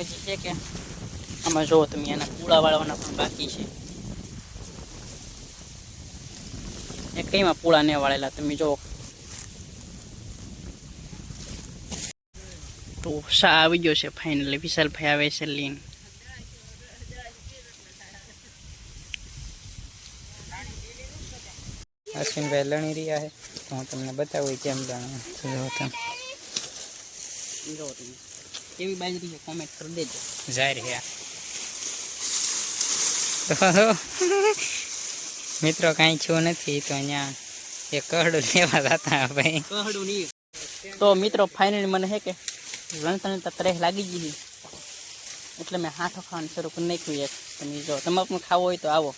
હજી છે કે આમાં જુઓ તમે એના પૂળા વાળવાના પણ બાકી છે. એ કઈમાં પૂળા ને વાળેલા તમે જુઓ તો શા આવી ગયો છે ફાઇનલી વિશાલભાઈ આવે છે લીન અશ્વિનભાઈ લણી રહ્યા છે. તો હું તમને બતાવું કેમ લણવું જો તમે. કેવી બાજરી છે કોમેન્ટ કરી દેજો. જાહેર હે તો મિત્રો કાંઈ છું નથી તો અહીંયા એ કહડું લેવા જતા ભાઈ. કહડું નહીં. તો મિત્રો ફાઇનલી મને હે કે લણતા ત્રેહ લાગી ગઈ એટલે મેં હાથો ખાવાનું શરૂ કરી નાખ્યું એક. તમે જો તમારે પણ ખાવો હોય તો આવો.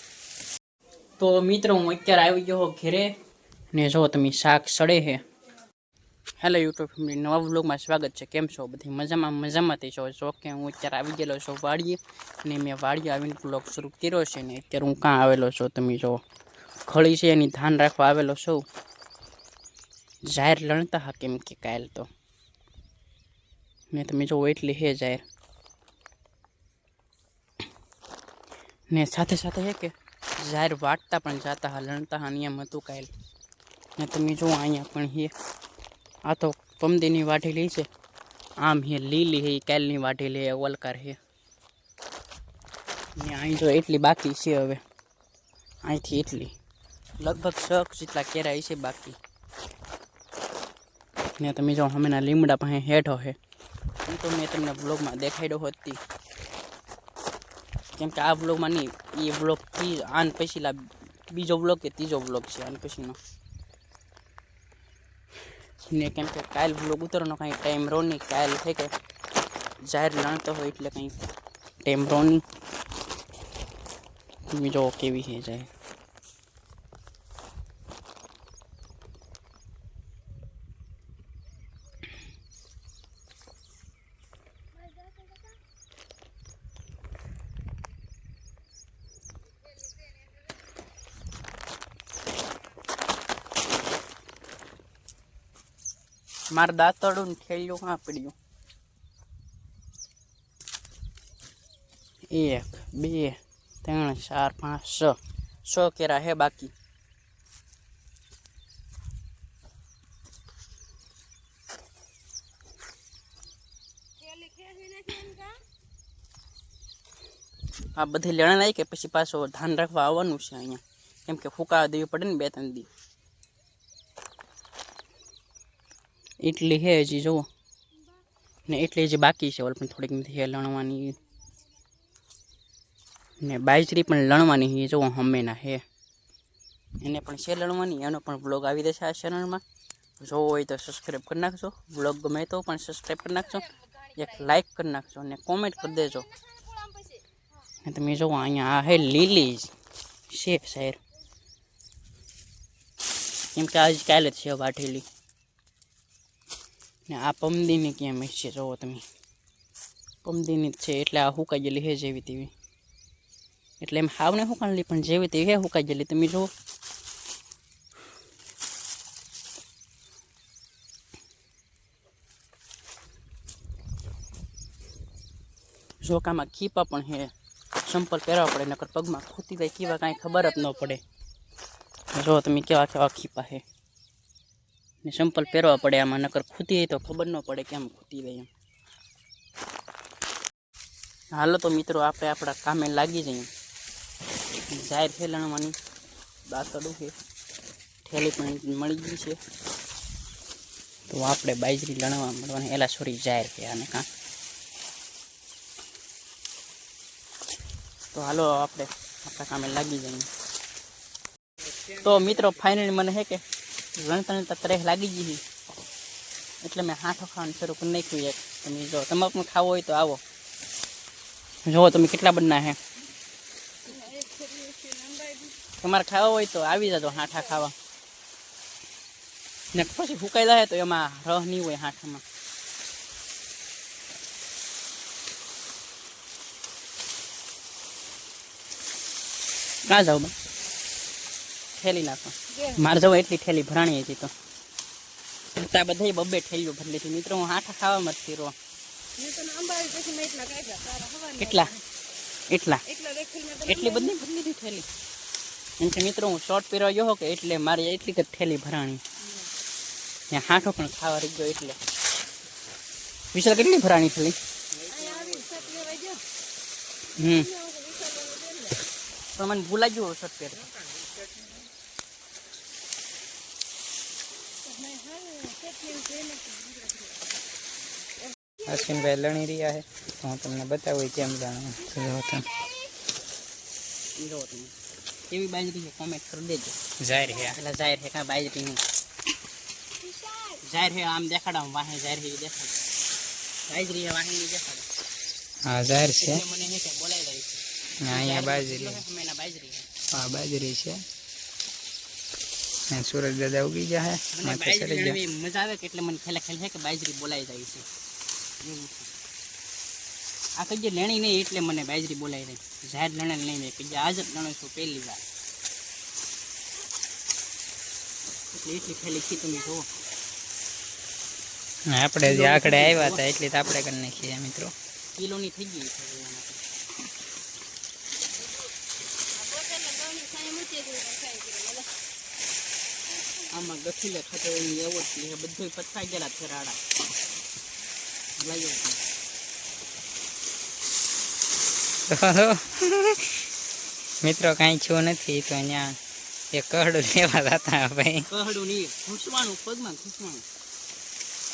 તો મિત્રો હું અત્યારે આવી ગયો ઘેરે. ને જો તમે શાક સડે છે. હેલો યુટ્યુબ ફેમિલી નવા વ્લોગમાં સ્વાગત છે. કેમ છો? બધી મજામાં? મજામાંથી છો? છો કે હું અત્યારે આવી ગયેલો છું વાડીએ ને મેં વાડીએ આવીને વ્લોગ શરૂ કર્યો છે ને અત્યારે હું કાં આવેલો છું? તમે જો ખળી છે એની ધ્યાન રાખવા આવેલો છું. જાહેર લણતા હા કેમ કે કાયલ તો. ને તમે જો એટલી હે જાહેર. ને સાથે સાથે હે કે જાહેર વાટતા પણ જાતા હા, લણતા હા નિયમ હતું કાયલ ને તમે જો અહીંયા પણ હે. આ તો પમદીની વાઢેલી છે આમ હે લીલી હે કાલની વાઢેલી હે ઓલકાર હે ને અહીં જો એટલી બાકી છે હવે અહીંથી એટલી લગભગ શક જેટલા કેરાય છે બાકી ને તમે જો હમણાં લીમડા પાસે હેઠો છે એમ તો મેં તમને બ્લોગમાં દેખાડ્યો હતી। કેમ કે આ બ્લોગમાં નહીં એ બ્લોગથી આન પછીલા બીજો બ્લોગ કે ત્રીજો બ્લોગ છે, આન પછીનો. ને કેમ કે કાલ બ્લોગ ઉતરવાનો કાંઈ ટાઈમ રહો નહીં, કાલ છે કે જાહેર લણતો હોય એટલે કંઈ ટાઈમ રહો નહીં. જો કેવી છે જાહેર. મારા દાંતડું ને ઠેલ્યું કાં પડ્યું એક, બે, ત્રણ, ચાર, પાંચ, છ. છ કેરા હે બાકી. આ બધી લેણા લાવી કે પછી પાછો ધ્યાન રાખવા આવવાનું છે અહીંયા. કેમ કે ફૂંકા દેવી પડે ને બે, ત્રણ દી. એટલી હે હજી, જુઓ. ને એટલી હજી બાકી છે, ઓલ પણ થોડીક નથી હે લણવાની. ને બાજરી પણ લણવાની એ જુઓ, હમેના હે એને પણ છે લણવાની, એનો પણ બ્લોગ આવી જશે આ ચેનલમાં જોવો હોય તો સબસ્ક્રાઈબ કરી નાખજો. બ્લોગ ગમે તો પણ સબસ્ક્રાઈબ કરી નાખજો. એક લાઇક કરી નાખજો અને કોમેન્ટ કરી દેજો. ને તમે જુઓ, અહીંયા આ હે લીલી છે શહેર કેમ કે આજ કાલે જ છે વાઢેલી. ને આ પમદીની કેમ છે જુઓ તમે. પમદીની જ છે, એટલે આ હુકાઈ ગયેલી હે જેવી તેવી. એટલે એમ હાવને હુકાણલી પણ જેવી તેવી હે હુકાઈ ગયેલી, તમે જુઓ. ઝોકામાં ખીપા પણ હે. સંપલ પહેરવા પડે, નકર પગમાં ખૂતી જાય કેવા કાંઈ ખબર જ ન પડે. જો તમે કેવા કેવા ખીપા હે. ને સંપલ પહેરવા પડે આમાં, નકર ખૂતી હોય તો ખબર ન પડે કેમ ખૂતી જાય એમ. હાલો તો મિત્રો, આપણે આપણા કામે લાગી જઈએ. જાહેર છે લણવાની દાંતડું છે ઠેલી પણ મળી ગઈ છે. તો આપણે બાજરી લણવા મળવાની. એલા સોરી જાહેર છે આને કાં. તો હાલો, આપણે આપણા કામે લાગી જઈએ. તો મિત્રો ફાઇનલી મને હે કે ગણતા ગણતા ત્રેહ લાગી ગઈ એટલે મેં હાથો ખાવાનું શરૂ કરી નાખ્યું એક. તમે જો, તમારે પણ ખાવો હોય તો આવો. જુઓ તમે કેટલા બનના હે. તમારે ખાવા હોય તો આવી જજો હાઠા ખાવા. ને પછી ફૂકાઈ હે તો એમાં રહ નહીં હોય હાંઠામાં. ક્યાં જાઓ બા? ઠેલી નાખો. મારે જવું એટલી ઠેલી ભરાણી હતી તો. ત્યાં બધા બબ્બે ઠેલીઓ ભરી લીધી. મિત્રો હું હાથા ખાવામાં જ રહો. કેટલા એટલા એટલી? બધી? બદલી હતી થેલી. એમ કે મિત્રો હું શોર્ટ પહેરવા ગયો કે એટલે મારી એટલી જ થેલી ભરાણી. ત્યાં હાથો પણ ખાવા રહી ગયો એટલે. વિશાલ કેટલી ભરાણી થેલી? હમ. પણ મને ભૂલાઈ ગયો શર્ટ પહેર અશ્વિનભાઈ લણી રહ્યા છે તો હું તમને બતાવું કેમ જાણું જો તમે જો તમે કેવી બાજરી છે કોમેન્ટ કરી દેજો જાહેર છે એટલે જાહેર છે કાં બાજરી નહીં જાહેર છે આમ દેખાડો આમ વાહે જાહેર છે એ દેખાડો બાજરી છે વાહે નહીં દેખાડો હા જાહેર છે એટલે મને હે કે બોલાઈ રહી છે ને અહીંયા બાજરી અમે એના બાજરી છે આ બાજરી છે ને સુરજ દાદા ઉગી ગયા છે માથે ચડી બાજરી ગયા. મજા આવે એટલે મને ખેલે ખેલે છે કે બાજરી બોલાઈ જાય છે. આ કઈ જે લેણી નહીં એટલે મને બાજરી બોલાઈ રહી. જાહેર લણે નહીં કે જે આજ જ લણું છું પહેલી વાર. એટલે એટલી ખેલી ખી તમે જુઓ. આપણે જે આખડે આવ્યા હતા એટલી તો આપણે કરી નાખીએ મિત્રો. કિલોની થઈ ગઈ છે આમાં ગઠીલે ખાતે એની એવો જ છે બધું પથરાઈ ગયેલા થેરાડા લઈ. મિત્રો કાંઈ છું નથી તો અહીંયા એ કહડું લેવા જતા ભાઈ કહડું નહીં ઘૂસવાનું પગમાં ઘૂસવાનું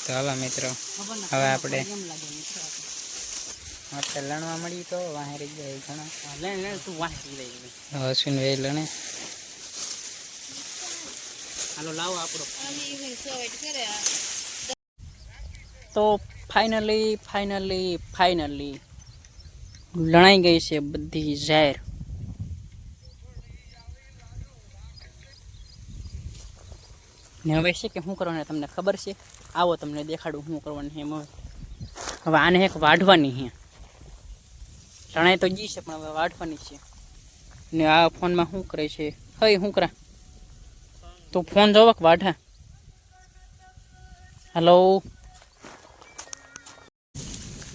તો હાલો મિત્રો હવે આપણે- આપણે. લણવા મળી તો વાહેરી જાય ઘણા લે લેણ લેણ તું વાહ લઈ હવે. અશ્વિનભાઈ લણે હાલો લાવો આપણો. તો ફાઇનલી ફાઇનલી ફાઇનલી લણાઈ ગઈ છે બધી ઝેર. ને હવે છે કે શું કરવાનું તમને ખબર છે? આવો તમને દેખાડું શું કરવાનું એમ હવે. હવે આને એક વાઢવાની છે. લણાઈ તો જી છે, પણ હવે વાઢવાની છે. ને આ ફોનમાં શું કરે છે? હઈ, શું કરા? તું ફોન જોવો કે વાઢે? હલો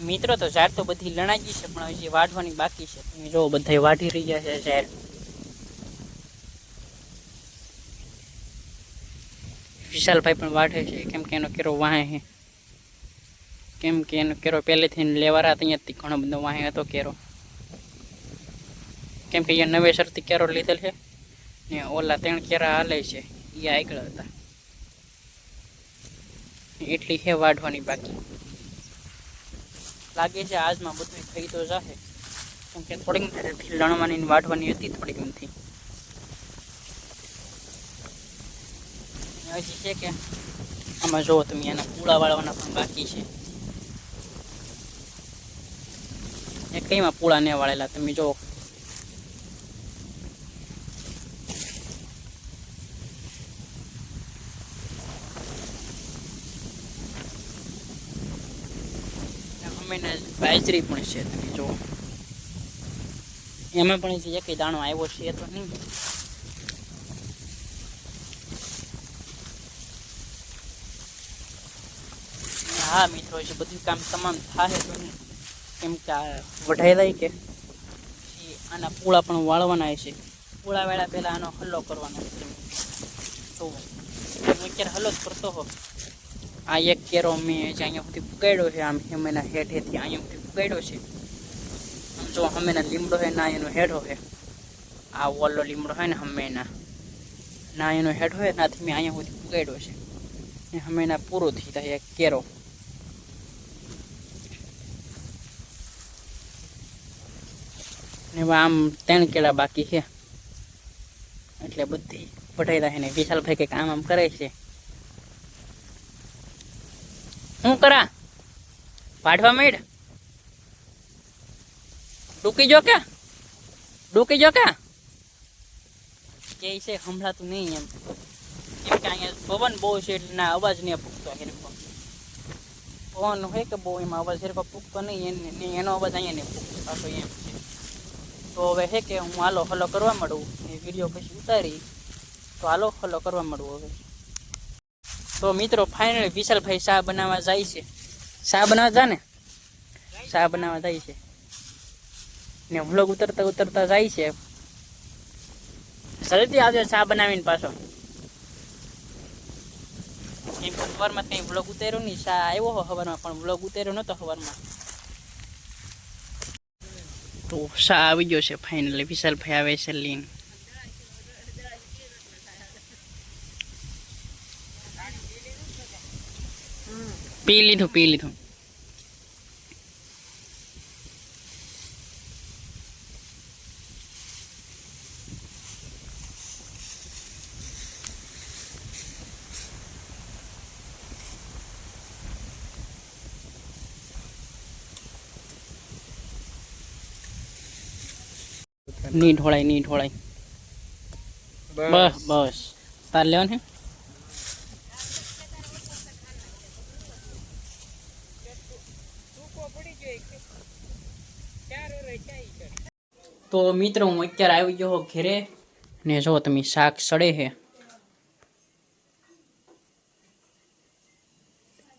મિત્રો, તો ઝાડ તો બધી લણાઈ ગઈ છે, પણ હજી વાઢવાની બાકી છે. તમે જો બધા વાઢી રહ્યા છે ઝાડ. વિશાલભાઈ પણ વાઢે છે, કેમ કે એનો કેરો વાહે કેમ કે એનો કેરો પહેલેથી લેવારા અહીંયાથી ઘણો બધો વાહે હતો કેરો. કેમ કે અહીંયા નવેસરથી કેરો લીધેલ છે ને ઓલા ત્રણ કેરા હાલે છે. એ આગળ હતા. એટલી છે વાઢવાની બાકી. લાગે છે આજમાં બધું થઈ તો જશે કેમ કે થોડીક લણવાની વાઢવાની હતી, થોડીક એમથી હજી છે કે આમાં જુઓ તમે એના પૂળા વાળવાના પણ બાકી છે. એ કઈમાં પૂળા ને વાળેલા તમે જુઓ અમે બાજરી પણ છે જુઓ. એમાં પણ એક દાણો આવ્યો છે તો નહીં. હા, મિત્રો છે બધું કામ તમામ થાય તો નહીં. કેમ કે જાય કે. આના પૂળા પણ વાળવાના છે. પૂળા વેળા પહેલાં આનો હલ્લો કરવાનો છે. તો અત્યારે હલ્લો જ કરતો હો. આ એક કેરો મેં જે અહીંયા સુધી પુગાડ્યો છે, આમ એના હેઠેથી અહીંયા સુધી પુગાડ્યો છે. આમ જો હમેના લીમડો છે ના એનો હેઠો છે. આ ઓલો લીમડો હોય ને હમેના. ના એનો હેઠો હોય નાથી મેં અહીંયા સુધી પુગાડ્યો છે. ને હમેના પૂરો થઈ થાય એક કેરો. ને આમ ત્રણ કેળા બાકી છે. એટલે બધી પઢાઈ રહે ને વિશાલભાઈ કંઈક આમ આમ કરે છે. હું કરા? પાડવા મેડ. ડૂકી જો કે ડૂકી જો કે કે છે, સંભળાતું નહીં એમ. કેમ કે અહીંયા પવન બહુ છે એટલે ના અવાજ નહીં પૂગતો હેરફો પવન હોય કે બહુ એમાં, અવાજ હેરખો પૂગતો નહીં એને અવાજ અહીંયા નહીં પૂગતો પાછો એમ તો હવે હે કે હું હાલો હલો કરવા માંડું એ વીડિયો પછી ઉતારી, તો હાલો હલો કરવા માંડું હવે. તો મિત્રો ફાઇનલી વિશાલભાઈ શા બનાવવા જાય છે. શા બનાવવા જા ને. ચા બનાવવા જાય છે. ને વ્લોગ ઉતરતા ઉતરતા જાય છે. જલ્દી આવજો ચા બનાવીને પાછો. કે સવારમાં વ્લોગ ઉતાર્યો નહીં. શા આવ્યો સવારમાં, પણ વ્લોગ ઉતાર્યો નહોતો સવારમાં. તો શા આવી ગયો છે ફાઇનલી વિશાલભાઈ આવે છે લઈને. પી લીધું પી લીધું ની ઢોળાયની ઢોળાય બસ બસ તાર લેવાનું છે તો મિત્રો, હું અત્યારે આવી ગયો ઘેરે ને જો તમે શાક સડે છે.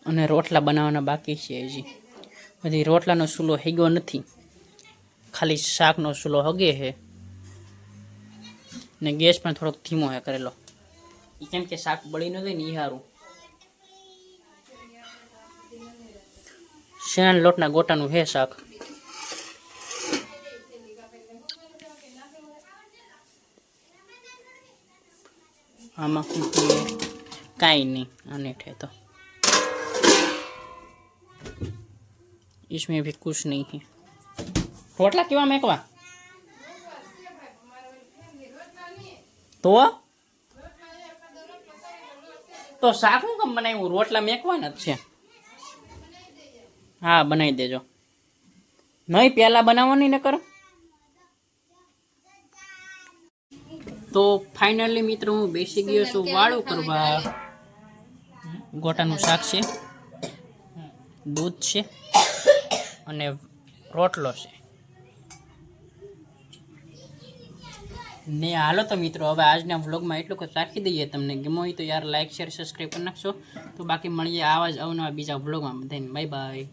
અને રોટલા બનાવવાના બાકી છે હજી. હજી રોટલાનો ચૂલો હેગ્યો નથી. ખાલી શાકનો ચૂલો હગે છે. ને ગેસ પણ થોડોક ધીમો હે કરેલો. કેમ કે શાક બળી ન જાય ને હારું. શેણ લોટના ગોટાનું હે શાક આમાં શું કહીએ કાંઈ નહીં આને ठे तो इसमें भी कुछ नहीं है રોટલા કેવા મેકવા તો તો શાક હું કેમ બનાવ્યું રોટલા મેકવાના જ છે હા, બનાવી દેજો. નહીં પહેલા બનાવવાની ને કરો. તો ફાઇનલી મિત્રો હું બેસી ગયો છું વાળું કરવા. ગોટાનું શાક છે, દૂધ છે અને રોટલો છે. ને હાલો તો મિત્રો, હવે આજના વ્લોગમાં એટલું જ રાખી દઈએ તમને. ગમો હોય તો યાર લાઇક શેર સબસ્ક્રાઈબ કરી નાખશો. તો બાકી મળીએ આવા જ અવનવા બીજા વ્લોગમાં બધાને. Bye bye